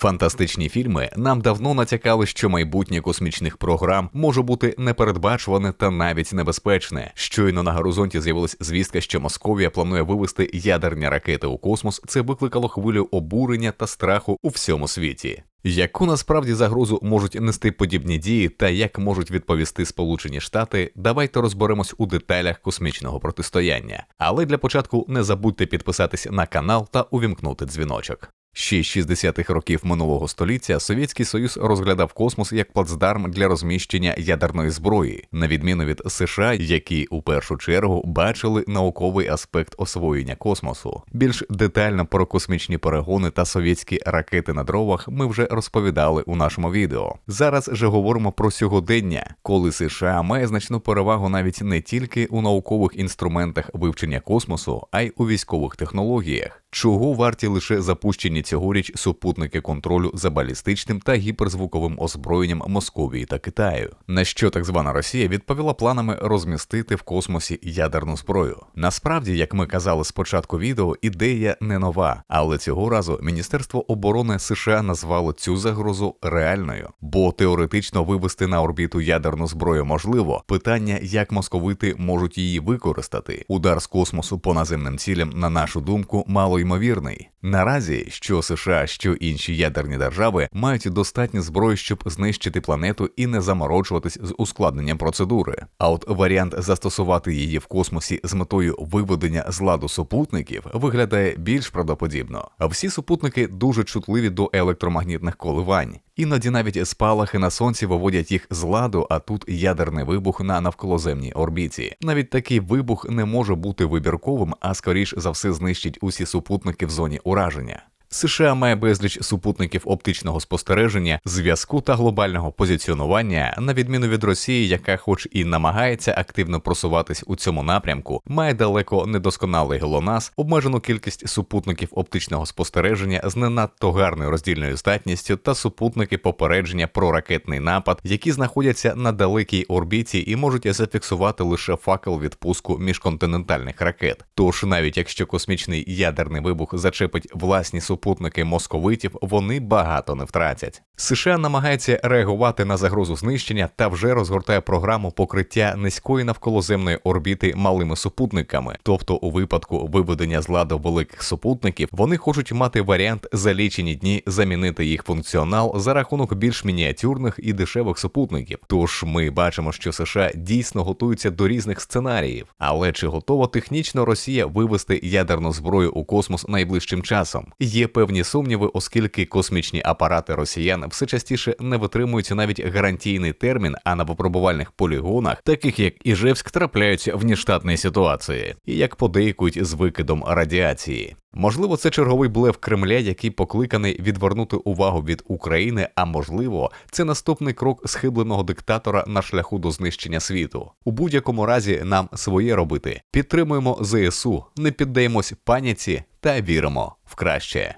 Фантастичні фільми нам давно натякали, що майбутнє космічних програм може бути непередбачуване та навіть небезпечне. Щойно на горизонті з'явилась звістка, що Московія планує вивести ядерні ракети у космос. Це викликало хвилю обурення та страху у всьому світі. Яку насправді загрозу можуть нести подібні дії та як можуть відповісти Сполучені Штати, давайте розберемось у деталях космічного протистояння. Але для початку не забудьте підписатись на канал та увімкнути дзвіночок. Ще 60-х років минулого століття Совєтський Союз розглядав космос як плацдарм для розміщення ядерної зброї, на відміну від США, які у першу чергу бачили науковий аспект освоєння космосу. Більш детально про космічні перегони та совєтські ракети на дровах ми вже розповідали у нашому відео. Зараз же говоримо про сьогодення, коли США має значну перевагу навіть не тільки у наукових інструментах вивчення космосу, а й у військових технологіях чого варті лише запущені цьогоріч супутники контролю за балістичним та гіперзвуковим озброєнням Московії та Китаю, на що так звана Росія відповіла планами розмістити в космосі ядерну зброю. Насправді, як ми казали спочатку відео, ідея не нова, але цього разу Міністерство оборони США назвало цю загрозу реальною, бо теоретично вивести на орбіту ядерну зброю можливо. Питання, як московити можуть її використати. Удар з космосу по наземним цілям, на нашу думку, мало ймовірний. Наразі що США, що інші ядерні держави мають достатньо зброї, щоб знищити планету і не заморочуватись з ускладненням процедури. А от варіант застосувати її в космосі з метою виведення з ладу супутників виглядає більш правдоподібно. Всі супутники дуже чутливі до електромагнітних коливань. Іноді навіть спалахи на сонці виводять їх з ладу, а тут ядерний вибух на навколоземній орбіті. Навіть такий вибух не може бути вибірковим, а скоріш за все знищить усі супутники в зоні ураження. США має безліч супутників оптичного спостереження, зв'язку та глобального позиціонування, на відміну від Росії, яка, хоч і намагається активно просуватись у цьому напрямку, має далеко недосконалий ГЛОНАСС, обмежену кількість супутників оптичного спостереження з не надто гарною роздільною здатністю та супутники попередження про ракетний напад, які знаходяться на далекій орбіті і можуть зафіксувати лише факел відпуску міжконтинентальних ракет. Тож навіть якщо космічний ядерний вибух зачепить власні супутники, супутники московитів вони багато не втратять. США намагається реагувати на загрозу знищення та вже розгортає програму покриття низької навколоземної орбіти малими супутниками. Тобто, у випадку виведення з ладу великих супутників вони хочуть мати варіант за лічені дні замінити їх функціонал за рахунок більш мініатюрних і дешевих супутників. Тож ми бачимо, що США дійсно готуються до різних сценаріїв, але чи готова технічно Росія вивести ядерну зброю у космос найближчим часом? Є певні сумніви, оскільки космічні апарати росіян все частіше не витримують навіть гарантійний термін, а на випробувальних полігонах, таких як Іжевськ, трапляються в нештатні ситуації, і як подейкують з викидом радіації. Можливо, це черговий блеф Кремля, який покликаний відвернути увагу від України. А можливо, це наступний крок схибленого диктатора на шляху до знищення світу. У будь-якому разі нам своє робити. Підтримуємо ЗСУ, не піддаємось паніці та віримо в краще.